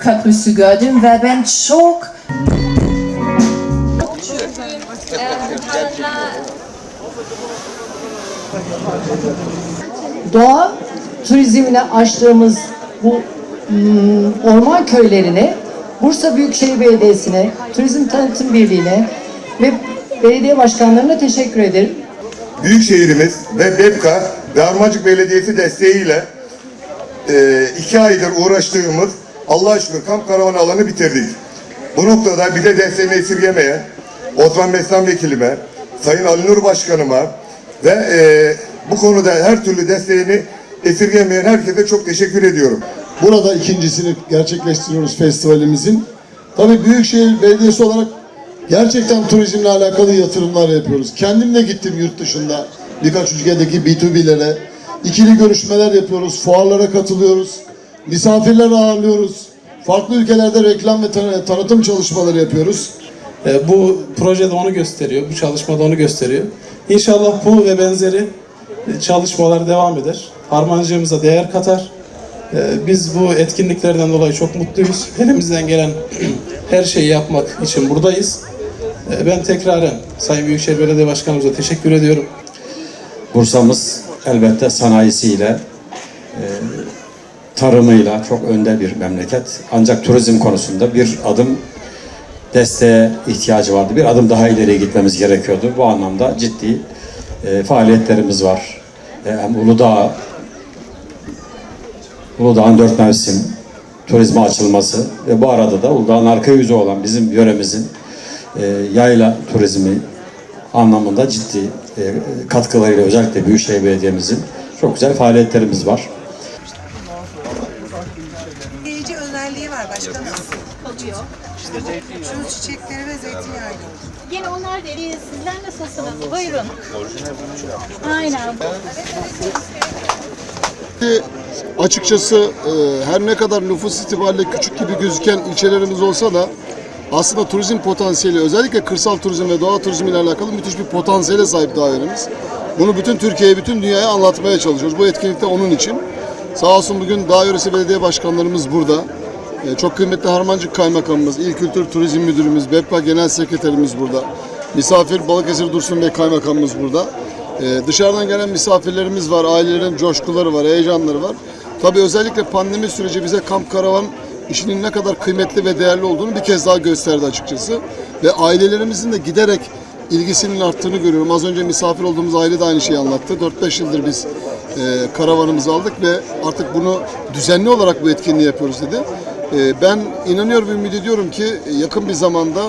köprüsü gördüm ve ben çok doğa turizmine açtığımız bu mm, orman köylerine, Bursa Büyükşehir Belediyesi'ne, Turizm Tanıtım Birliği'ne ve belediye başkanlarına teşekkür ederim. Büyükşehirimiz ve BEPKA ve Armacık Belediyesi desteğiyle e, iki aydır uğraştığımız Allah'a şükür kamp karavan alanı bitirdik. Bu noktada bir de desteğini esirgemeye Osman Meslan Vekilime, Sayın Ali Nur Başkanıma ve e, bu konuda her türlü desteğini esirgemeyen herkese çok teşekkür ediyorum. Burada ikincisini gerçekleştiriyoruz festivalimizin. Tabii Büyükşehir Belediyesi olarak gerçekten turizmle alakalı yatırımlar yapıyoruz. Kendim de gittim yurt dışında birkaç ülkedeki B2B'lere. ikili görüşmeler yapıyoruz, fuarlara katılıyoruz, misafirler ağırlıyoruz. Farklı ülkelerde reklam ve tan- tanıtım çalışmaları yapıyoruz. E, Bu projede onu gösteriyor, bu çalışmada onu gösteriyor. İnşallah bu ve benzeri e, çalışmalar devam eder. Harmancığımıza değer katar. E, Biz bu etkinliklerden dolayı çok mutluyuz. Elimizden gelen her şeyi yapmak için buradayız. E, Ben tekraren Sayın Büyükşehir Belediye Başkanımıza teşekkür ediyorum. Bursa'mız elbette sanayisiyle, e, tarımıyla çok önde bir memleket. Ancak turizm konusunda bir adım desteğe ihtiyacı vardı. Bir adım daha ileriye gitmemiz gerekiyordu. Bu anlamda ciddi e, faaliyetlerimiz var. E, hem Uludağ, Uludağ'ın dört mevsim turizme açılması ve bu arada da Uludağ'ın arka yüzü olan bizim yöremizin e, yayla turizmi anlamında ciddi e, katkılarıyla özellikle Büyükşehir Belediye'mizin çok güzel faaliyetlerimiz var. Özelliği var başkanım. Kalıyor. Şu çiçekleri ve zeytinyağı. Yine onlar da eriyor. Sizler nasılsınız? Buyurun. Aynen. Açıkçası e, her ne kadar nüfus itibariyle küçük gibi gözüken ilçelerimiz olsa da aslında turizm potansiyeli özellikle kırsal turizm ve doğa turizmi ile alakalı müthiş bir potansiyele sahip daha yöremiz. Bunu bütün Türkiye'ye, bütün dünyaya anlatmaya çalışıyoruz. Bu etkinlikte onun için. Sağ olsun bugün Dağ Yöresi Belediye Başkanlarımız burada. E, Çok kıymetli Harmancık Kaymakamımız, İl Kültür Turizm Müdürümüz, BEPKA Genel Sekreterimiz burada. Misafir Balıkesir Dursun Bey Kaymakamımız burada. E, dışarıdan gelen misafirlerimiz var, ailelerin coşkuları var, heyecanları var. Tabii özellikle pandemi süreci bize kamp karavan işinin ne kadar kıymetli ve değerli olduğunu bir kez daha gösterdi açıkçası. Ve ailelerimizin de giderek ilgisinin arttığını görüyorum. Az önce misafir olduğumuz aile de aynı şeyi anlattı. 4-5 yıldır biz e, karavanımızı aldık ve artık bunu düzenli olarak bu etkinliği yapıyoruz dedi. E, ben inanıyor ve ümit ediyorum ki yakın bir zamanda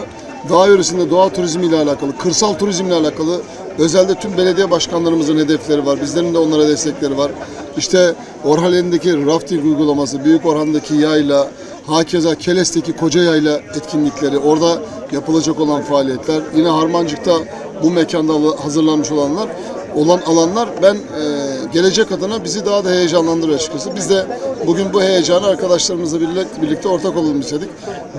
dağ yöresinde doğa turizmi ile alakalı, kırsal turizmle alakalı özellikle tüm belediye başkanlarımızın hedefleri var. Bizlerin de onlara destekleri var. İşte Orhaneli'ndeki rafting uygulaması, Büyük Orhan'daki yayla, hakeza Keles'teki koca yayla etkinlikleri, orada yapılacak olan faaliyetler, yine Harmancık'ta bu mekanda hazırlanmış olanlar, olan alanlar ben e, gelecek adına bizi daha da heyecanlandırıyor açıkçası. Biz de bugün bu heyecanı arkadaşlarımızla birlikte, birlikte ortak olalım istedik.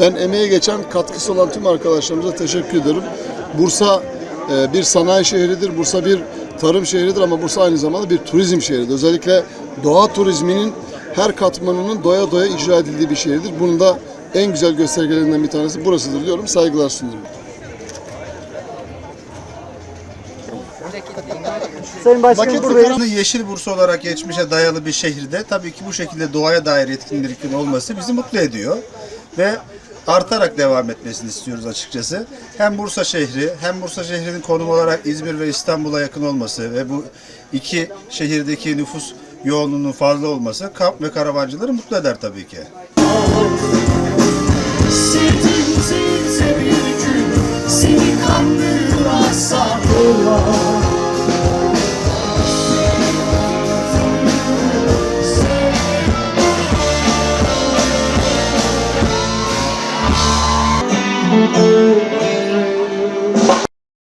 Ben emeğe geçen katkısı olan tüm arkadaşlarımıza teşekkür ederim. Bursa e, bir sanayi şehridir, Bursa bir tarım şehridir ama Bursa aynı zamanda bir turizm şehridir. Özellikle doğa turizminin her katmanının doya doya icra edildiği bir şehirdir. Bunun da en güzel göstergelerinden bir tanesi burasıdır diyorum. Saygılar sunuyorum. Sayın Başkanım buradayız. Yeşil Bursa olarak geçmişe dayalı bir şehirde tabii ki bu şekilde doğaya dair etkinliklerin olması bizi mutlu ediyor. Ve artarak devam etmesini istiyoruz açıkçası. Hem Bursa şehri hem Bursa şehrinin konum olarak İzmir ve İstanbul'a yakın olması ve bu iki şehirdeki nüfus yoğunluğunun fazla olması kamp ve karavancıları mutlu eder tabii ki. Sevdim sevse bir gün